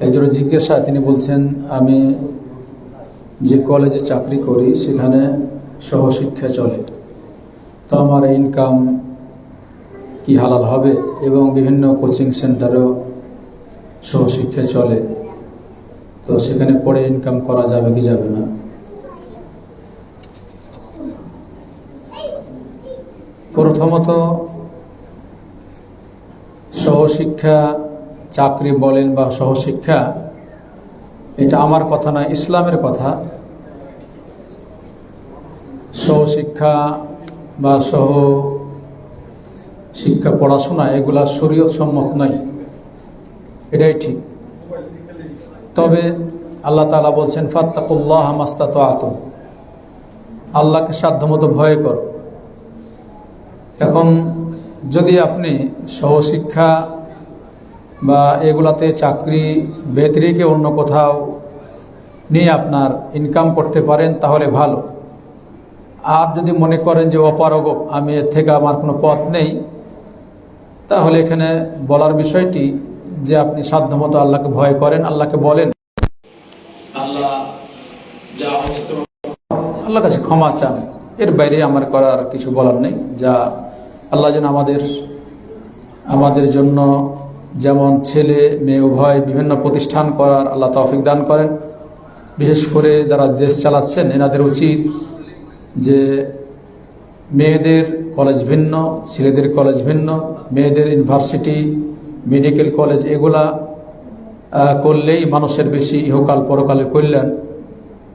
একজনের জিজ্ঞাসা, তিনি বলছেন, আমি যে কলেজে চাকরি করি, সেখানে সহশিক্ষা চলে। তো আমার ইনকাম কি হালাল হবে? এবং বিভিন্ন কোচিং সেন্টারেও সহশিক্ষা চলে। তো সেখানে পড়ে ইনকাম করা যাবে কি যাবে না? প্রথমত, সহশিক্ষা চাকরি বলেন বা সহশিক্ষা, এটা আমার কথা নয়, ইসলামের কথা। সহশিক্ষা বা সহ শিক্ষা পড়াশোনা, এগুলা শরীয়ত সম্মত নয়। এটাই ঠিক। তবে আল্লাহ তালা বলছেন, ফাত্তাকুল্লাহ মাস্তাত আত আল্লাহকে সাধ্যমতো ভয় কর। এখন যদি আপনি সহশিক্ষা বা এগুলাতে চাকরি বেতরিকে অন্য কোথাও নিয়ে আপনার ইনকাম করতে পারেন তাহলে ভালো। আর যদি মনে করেন যে অপারগ আমি এর থেকে আমার কোনো পথ নেই তাহলে এখানে বলার বিষয়টি যে আপনি সাধ্যমতো আল্লাহকে ভয় করেন আল্লাহকে বলেন। আল্লাহ যা আল্লাহ কাছে ক্ষমা চান। এর বাইরে আমার করার কিছু বলার নেই। যা আল্লাহ যেন আমাদের আমাদের জন্য যেমন ছেলে, মেয়ে, উভয় বিভিন্ন প্রতিষ্ঠান করার আল্লাহ তৌফিক দান করেন। বিশেষ করে যারা দেশ চালাচ্ছেন, এনাদের উচিত যে মেয়েদের কলেজ ভিন্ন, ছেলেদের কলেজ ভিন্ন, মেয়েদের ইউনিভার্সিটি মেডিকেল কলেজ এগুলা করলেই মানুষের বেশি ইহকাল পরকালের কল্যাণ।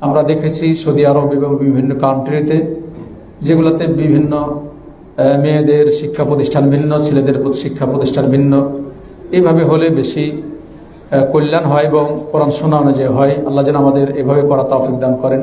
আমরা দেখেছি সৌদি আরব এবং বিভিন্ন কান্ট্রিতে যেগুলোতে বিভিন্ন মেয়েদের শিক্ষা প্রতিষ্ঠান ভিন্ন, ছেলেদের শিক্ষা প্রতিষ্ঠান ভিন্ন। এইভাবে হলে বেশি কল্যাণ হয় এবং কোরআন শোনা অনুযায়ী হয়। আল্লাহ যেন আমাদের এভাবে করা তৌফিক দান করেন।